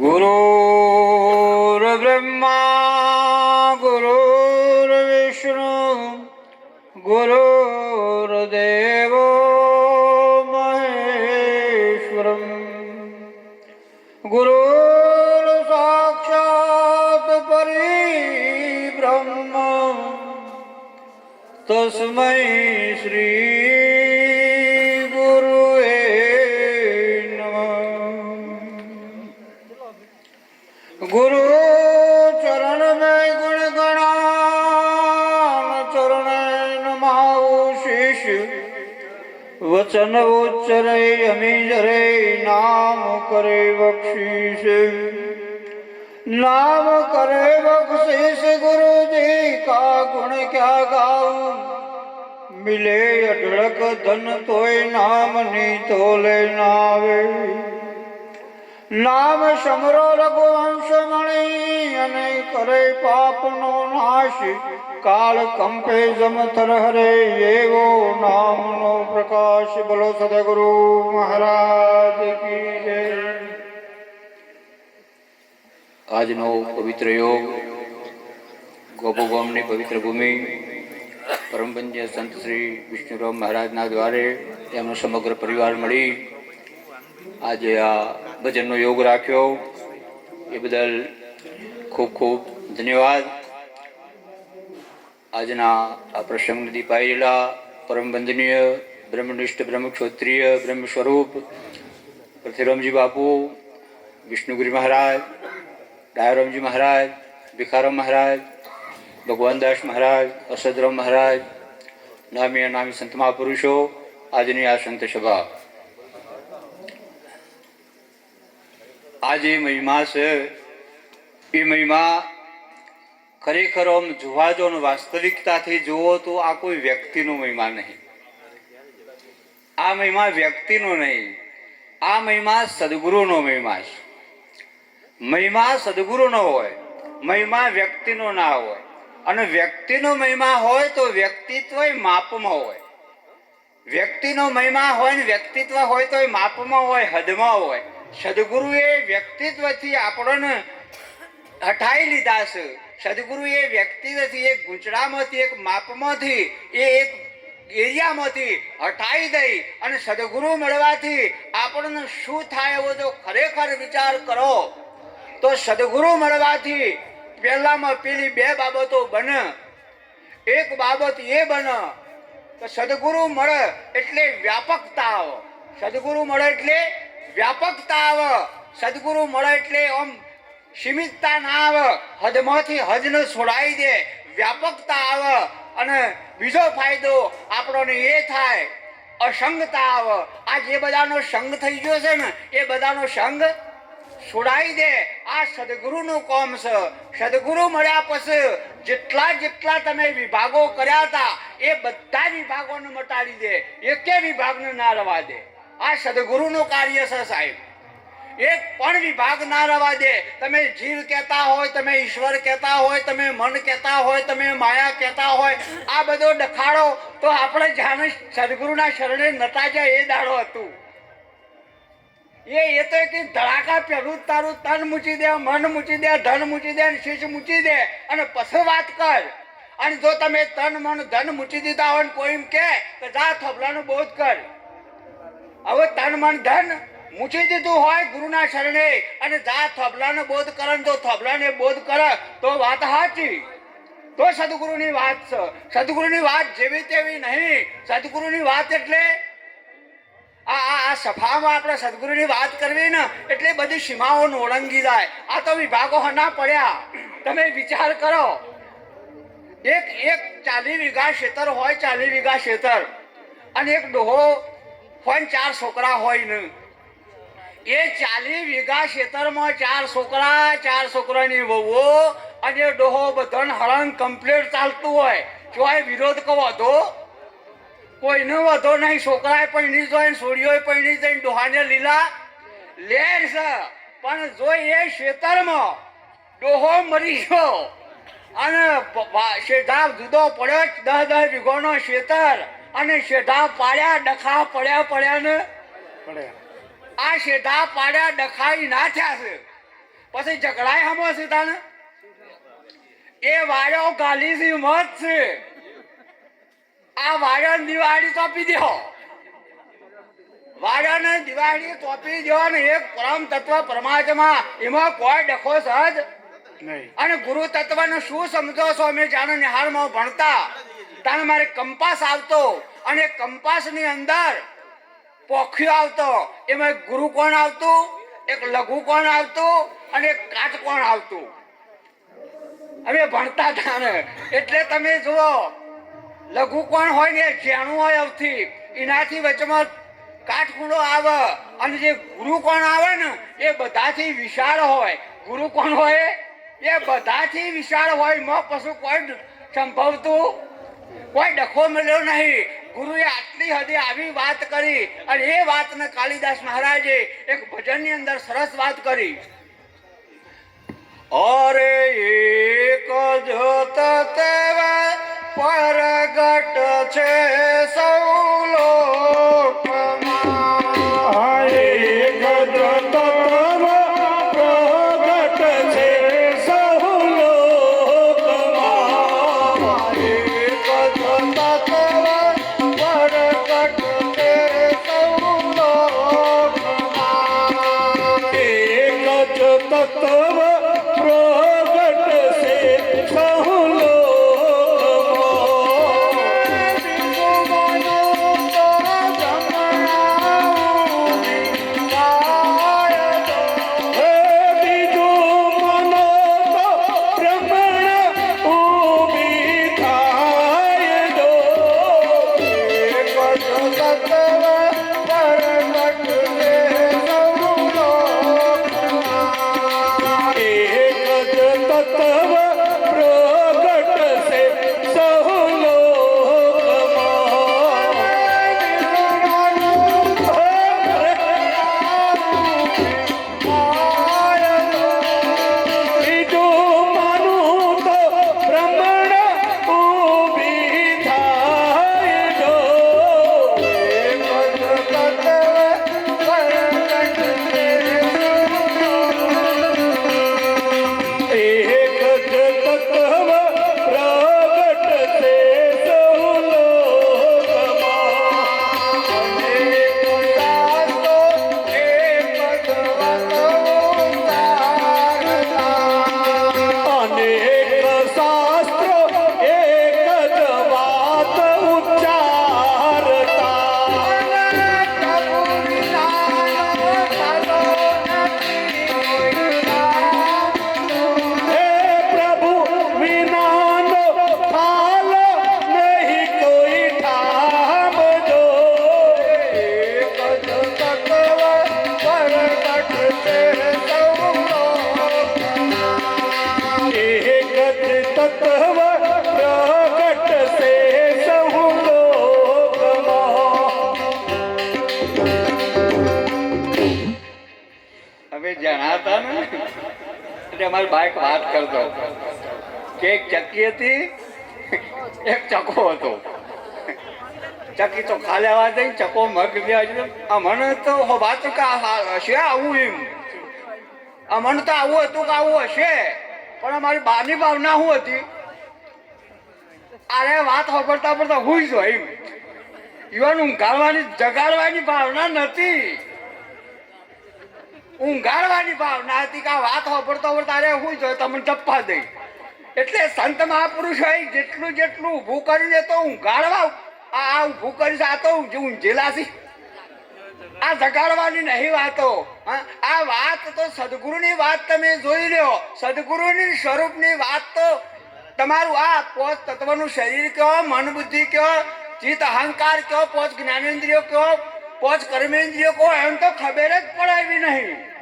गुरुर्ब्रह्मा गुरुर्विष्णु गुरुर्देवो महेश्वरम् गुरुर्साक्षात् परिब्रह्म तस्मै श्री ગાઉ મિલે અઢળક ધન તોય નામની તોલે નાવે. નામ સમરો રઘુવંશ મણી અને કરે પાપનો નાશ. કાળ કંપે જમતર હરે એવો નામનો પ્રકાશ. બોલો સદગુરુ મહારાજ કી જય. આજનો પવિત્ર યોગ ગોપોગામની પવિત્ર ભૂમિ પરમપંજ્ય સંત શ્રી વિષ્ણુરામ મહારાજના દ્વારે તેમનો સમગ્ર પરિવાર મળી. આજે આ ભજનનો યોગ રાખ્યો. એ બદલ ખૂબ ખૂબ ધન્યવાદ. આજના આ પ્રસંગ નદી પાયેલા પરમ વંદનીય બ્રહ્મનિષ્ઠ, બ્રહ્મક્ષોત્રિય બ્રહ્મ સ્વરૂપ પૃથ્વીરામજી બાપુ, વિષ્ણુગુરી મહારાજ, ડાયરામજી મહારાજ ભિખારામ મહારાજ ભગવાનદાસ મહારાજ અસદરામ મહારાજ, નામી અનામી સંત મહાપુરુષો, આજની આ સંત સભા. આજે મહિમા છે. એ મહિમા ખરેખર આમ જોવા જો વાસ્તવિકતાથી જુઓ તો આ કોઈ વ્યક્તિનો મહિમા નહીં. આ મહિમા વ્યક્તિનો નહીં. આ મહિમા સદગુરુનો મહિમા છે. મહિમા સદગુરુનો હોય. મહિમા વ્યક્તિનો ના હોય. અને વ્યક્તિનો મહિમા હોય તો વ્યક્તિત્વ માપમાં હોય. વ્યક્તિનો મહિમા હોય ને વ્યક્તિત્વ હોય તો એ માપમાં હોય, હદમાં હોય. સદગુરુએ વ્યક્તિત્વથી આપણને હટાઈ લીધા છે. સદગુરુએ વ્યક્તિત્વથી એક ગૂંચડામાંથી એક માપમાંથી, એ એક એરિયામાંથી હટાઈ દઈ અને સદગુરુ મળવાથી આપણને શું થાય એવો જો ખરેખર વિચાર કરો, તો સદગુરુ મળવાથી પહેલામાં પેલી બે બાબતો બને. એક બાબત એ બને તો સદગુરુ મળે એટલે વ્યાપકતા આવે. સદગુરુ મળે એટલે વ્યાપકતા આવે. સદગુરુ મળે એટલે આમ સીમિતતા ના આવે. હદમાંથી હદને છોડાઈ દે. વ્યાપકતા આવે. અને બીજો ફાયદો આપણને એ થાય, અસંગતા આવે. આ જે બધાનો સંગ થઈ ગયો છે ને, એ બધાનો સંગ છોડાઈ દે. આ સદગુરુનું કોમ છે. સદગુરુ મળ્યા પછી જેટલા જેટલા તમે વિભાગો કર્યા હતા, એ બધા વિભાગોને મટાડી દે. એકે વિભાગને ના રવા દે. આ સદગુરુનું કાર્ય છે સાહેબ. એક પણ વિભાગ ના રવા દે. તમે જીવ કહેતા હોય, તમે ઈશ્વર કહેતા હોય, તમે મન કહેતા હોય, તમે માયા કહેતા હોય, આ બધો ડખાડો તો આપણે જાણે સદગુરુના શરણે નતા જાય એ દાડો હતું. એ એ તો કે ધડાકા પહેલું તારું, તન મૂચી દે, મન મૂચી દે, ધન મૂચી દે અને શીશ મૂચી દે. અને પછી વાત કર. અને જો તમે તન, મન, ધન મૂચી દીધા હોય કોઈ એમ કે જા થોભલાનું બોધ કર. હવે તન, મન, ધન મૂચી દીધું હોય ગુરુના શરણે અને જા થોભલાનો બોધ કરે જો થબલાને બોધ કરે, તો વાત સાચી. તો સદગુરુની વાત છે. સદગુરુની વાત જેવી તેવી નહીં. સદગુરુની વાત એટલે આ આ સભામાં આપણે સદગુરુની વાત કરવી ને, એટલે બધી સીમાઓને ઓળંગી જાય. આ તો વિભાગો ના પડ્યા. તમે વિચાર કરો. એક એક ચાલી વીઘા ખેતર હોય ચાલી વીઘા ખેતર. અને એક ડોહો હોય ચાર છોકરા હોય ને. એ ચાલી વીઘા ખેતરમાં ચાર છોકરા, ચાર છોકરાની વહુઓ અને ડોહો બધાને હરણ કમ્પ્લીટ ચાલતું હોય. જોય વિરોધ કહો હતો કોઈનો વધો નહીં છોકરાએ પૈણી જોઈ છોડીઓએ પૈણી જઈને ડોહાને લીલા. લેર છે પણ જો એ ખેતરમાં ડોહો મરી ગયો અને શેઢા જુદો પડ્યો દસ દસ વીઘોનો ખેતર અને શેઢા પાડ્યા ડખા પડ્યા પડ્યા ને? આ શેઢા પાડ્યા ડખાઈ ના થયા છે. પછી ઝઘડાય હમો સીધા ને એ વાળો ગાલી થી મત છે. આ વાળો દિવાળી સોંપી દો. વાળાને દિવાળી સોંપી દો ને એક પરમ તત્વ પરમાત્મા એમાં કોઈ ડખો સહજ નહીં. અને ગુરુ તત્વને શું સમજો છો અમે જાણે નિહાળમાં ભણતા. તાને મારે કંપાસ આવતો અને કંપાસની અંદર પોખ્યો આવતો. એમાં ગુરુ કોણ આવતું? એક લઘુ કોણ આવતું? અને એક કાચ કોણ આવતું? અમે ભણતા હતા ને એટલે તમે જુઓ લઘુ કોણ હોય ને જ્યાણું હોય અવથી. એનાથી વચમાં કાટખૂણો આવે. અને જે ગુરુ કોણ આવે ને, એ બધાથી વિશાળ હોય. ગુરુ કોણ હોય? એ બધાથી વિશાળ હોય. મ પશુ કોઈ સંભવતું કોઈ ડખો મળ્યો નહીં. ગુરુએ આટલી હદે આવી વાત કરી. અને એ વાતને કાલિદાસ મહારાજે એક ભજનની અંદર સરસ વાત કરી. અરે એક જ તત્વ પરગટ છે સૌ લોકમાં. એટલે અમારી બાઈક વાત કરતો. કે એક ચક્કી હતી, એક ચકો હતો. ચક્કી તો ખાલી આવા દઈ, ચકો મગ આ મને તો વાત કે હા- હશે આવું એમ. આ મને તો આવું હતું કે આવું હશે. પણ અમારી બાની ભાવના શું હતી? અરે વાત સાંભળતા સાંભળતા હુઈ જો એમ ઈવન ઊંઘાડવાની, જગાડવાની ભાવના નથી ઊંઘાડવાની ભાવના હતી કે વાત સાંભળતો તારે હુઈ જો તમને ટપ્પા દઈ. એટલે સંત મહાપુરુષ હોય, જેટલું જેટલું ઊભું કરીને તો ઊંઘાડવા, આ ઊભું કરીશ આ તો ઊંઘેલા છે. આ જગાડવાની નહીં વાતો? આ વાત તો સદગુરુની વાત તમે જોઈ લ્યો સદગુરુની સ્વરૂપની વાત તો તમારું આ પોચ તત્વનું શરીર કયો મન બુદ્ધિ કયો, ચિત્ત અહંકાર કયો પોચ જ્ઞાનેન્દ્રિયો કયો પોચ કર્મેન્દ્રિયો કહો, એમ તો ખબર જ પડાવી નહીં.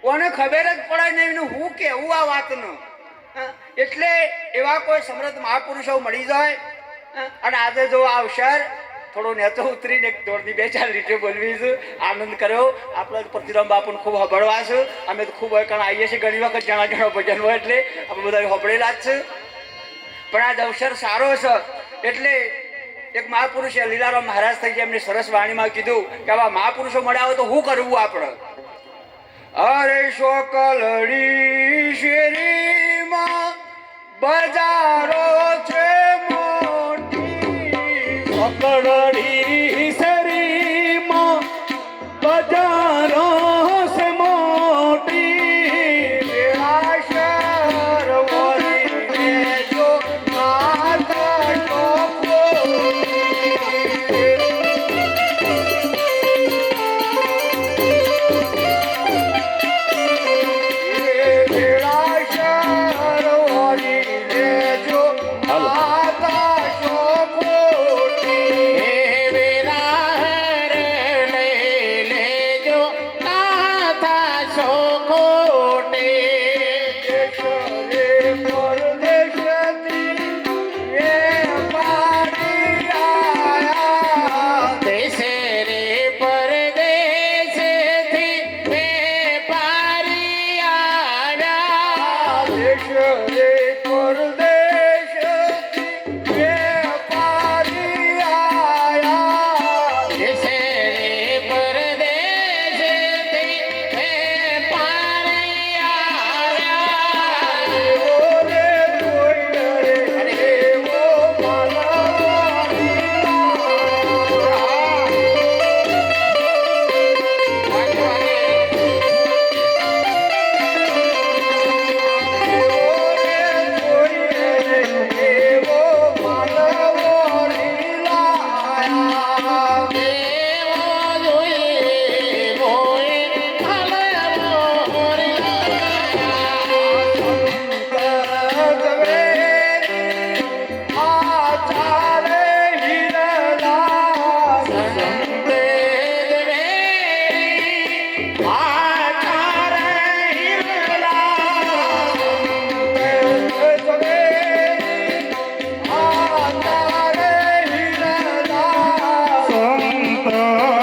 કોને ખબર જ પડાય નહીં હું કેવું આ વાતનું? એટલે એવા કોઈ સમૃદ્ધ મહાપુરુષો મળી જાય? અને આજે જો આ અવસર થોડો નેતો ઉતરીને એક દોડની બે ચાર રીતે બોલવી છે. આનંદ કર્યો. આપણે પ્રતિરામ બાપુને ખૂબ હબળવા છું. અમે તો ખૂબ કારણ આવીએ છીએ ઘણી વખત જણા જણા ભજન હોય એટલે આપણે બધા હબળેલા જ છે. પણ આજ અવસર સારો છે. એટલે એક મહાપુરુષ લીલારામ મહારાજ થઈ ગયા એમની સરસ વાણીમાં કીધું કે આવા મહાપુરુષો મળ્યા હોય તો શું કરવું આપણે? અરે શોકલડી શેરીમાં બજારો Oh.